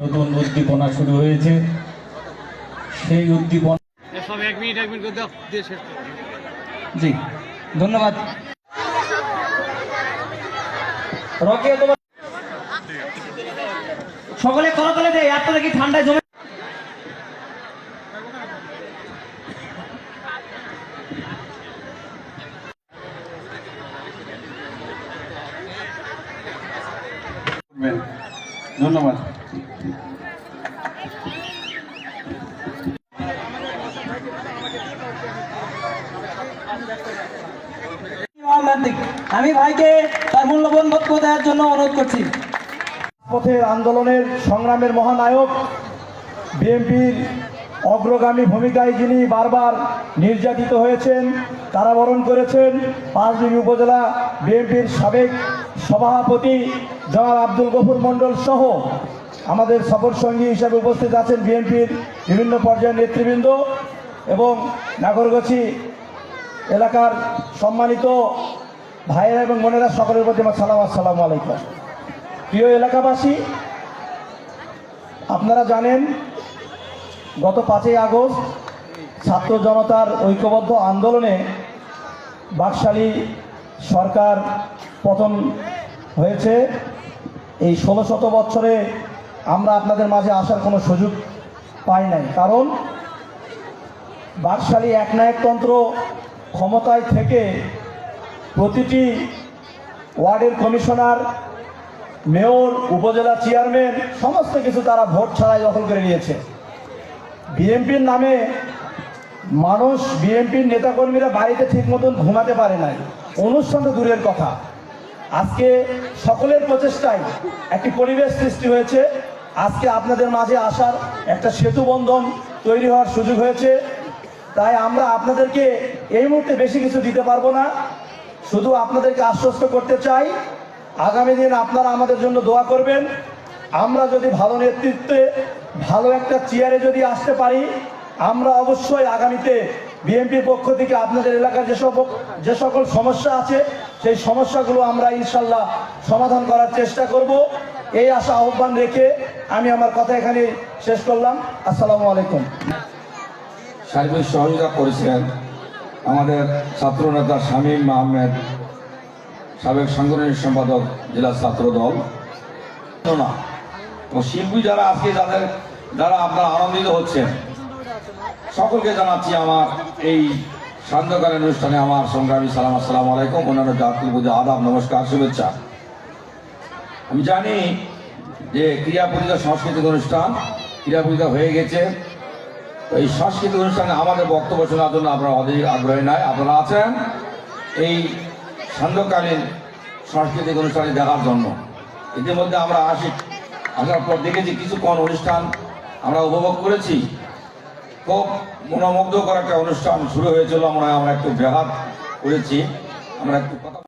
নতুন উদ্দীপনা শুরু হয়েছে। সেই উদ্দীপনা সব এক মিনিট এক মিনিট করে দাও দিয়ে শেষ করো। জি ধন্যবাদ। সকলে করতলে দেয় আপনারা কি ঠান্ডায় জমে ধন্যবাদ। আমি ভাইকে তার মূল্যবান বক্তব্য দেওয়ার জন্য অনুরোধ করছি। পথের আন্দোলনের সংগ্রামের মহানায়ক, বিএনপির অগ্রগামী ভূমিকায় যিনি বারবার নির্যাতিত হয়েছেন কারাবরণ করেছেন পাঁচবিবি উপজেলা বিএনপির সাবেক সভাপতি জনাব আব্দুল গফুর মণ্ডল সহ আমাদের সফর সঙ্গী হিসাবে উপস্থিত আছেন বিএনপির বিভিন্ন পর্যায়ের নেতৃবৃন্দ এবং নাগরগছি এলাকার সম্মানিত ভাইয়েরা এবং বোনেরা, সকলের প্রতি আমার সালাম, আসসালামু আলাইকুম। প্রিয় এলাকাবাসী, আপনারা জানেন, গত পাঁচই আগস্ট ছাত্র জনতার ঐক্যবদ্ধ আন্দোলনে বাকশালী সরকার পতন হয়েছে। এই ষোলো শত বছরে আমরা আপনাদের মাঝে আসার কোনো সুযোগ পাই নাই। কারণ বাকশালী একনায়কতন্ত্র ক্ষমতায় থেকে প্রতিটি ওয়ার্ডের কমিশনার, মেয়র, উপজেলা চেয়ারম্যান, সমস্ত কিছু তারা ভোট ছাড়াই দখল করে নিয়েছে। বিএনপির নামে মানুষ, বিএনপির নেতাকর্মীরা বাড়িতে ঠিক মতন ঘুমাতে পারে নাই। অনুষ্ঠান তো দূরের কথা। আজকে সকলের প্রচেষ্টায় একটি পরিবেশ সৃষ্টি হয়েছে। আজকে আপনাদের মাঝে আসার একটা সেতু বন্ধন তৈরি হওয়ার সুযোগ হয়েছে। তাই আমরা আপনাদেরকে এই মুহূর্তে বেশি কিছু দিতে পারব না। শুধু আপনাদেরকে আশ্বস্ত করতে চাই, আগামী দিন আপনারা আমাদের জন্য দোয়া করবেন। আমরা যদি ভালো নেতৃত্বে, ভালো একটা চেয়ারে যদি আসতে পারি, আমরা অবশ্যই আগামীতে বিএনপির পক্ষ থেকে আপনাদের এলাকার যেসব যে সকল সমস্যা আছে, সেই সমস্যাগুলো আমরা ইনশাল্লাহ সমাধান করার চেষ্টা করব। এই আশা আহ্বান রেখে আমি আমার কথা এখানে শেষ করলাম। আসসালামু আলাইকুম। সার্বিক সহযোগিতা করেছেন আমাদের ছাত্র নেতা শামীম আহমেদ, সাবেক সাংগঠনিক সম্পাদক, জেলা ছাত্র দল। না ও শিল্পী যারা আজকে যাদের যারা আপনারা আনন্দিত হচ্ছেন, সকলকে জানাচ্ছি আমার এই সান্ধ্যকালীন অনুষ্ঠানে আমার সংগ্রামী সালাম, আসসালামু আলাইকুম, অন্যান্য জাতীয় পুজো, আদাব, নমস্কার, শুভেচ্ছা। আমি জানি যে ক্রীড়া প্রতিযোগিতা সাংস্কৃতিক অনুষ্ঠান ক্রীড়া প্রতিযোগিতা হয়ে গেছে। এই সাংস্কৃতিক অনুষ্ঠানে আমাদের বক্তব্য শোনার জন্য আপনারা অধিক আগ্রহী নয় আপনারা আছেন এই সান্ধ্যকালীন সাংস্কৃতিক অনুষ্ঠানে দেখার জন্য। ইতিমধ্যে আমরা আসি, আসার পর দেখেছি কিছুক্ষণ অনুষ্ঠান আমরা উপভোগ করেছি। খুব মনোমুগ্ধকর একটা অনুষ্ঠান শুরু হয়েছিল আমরা আমরা একটু ব্যাঘাত করেছি। আমরা একটু কথা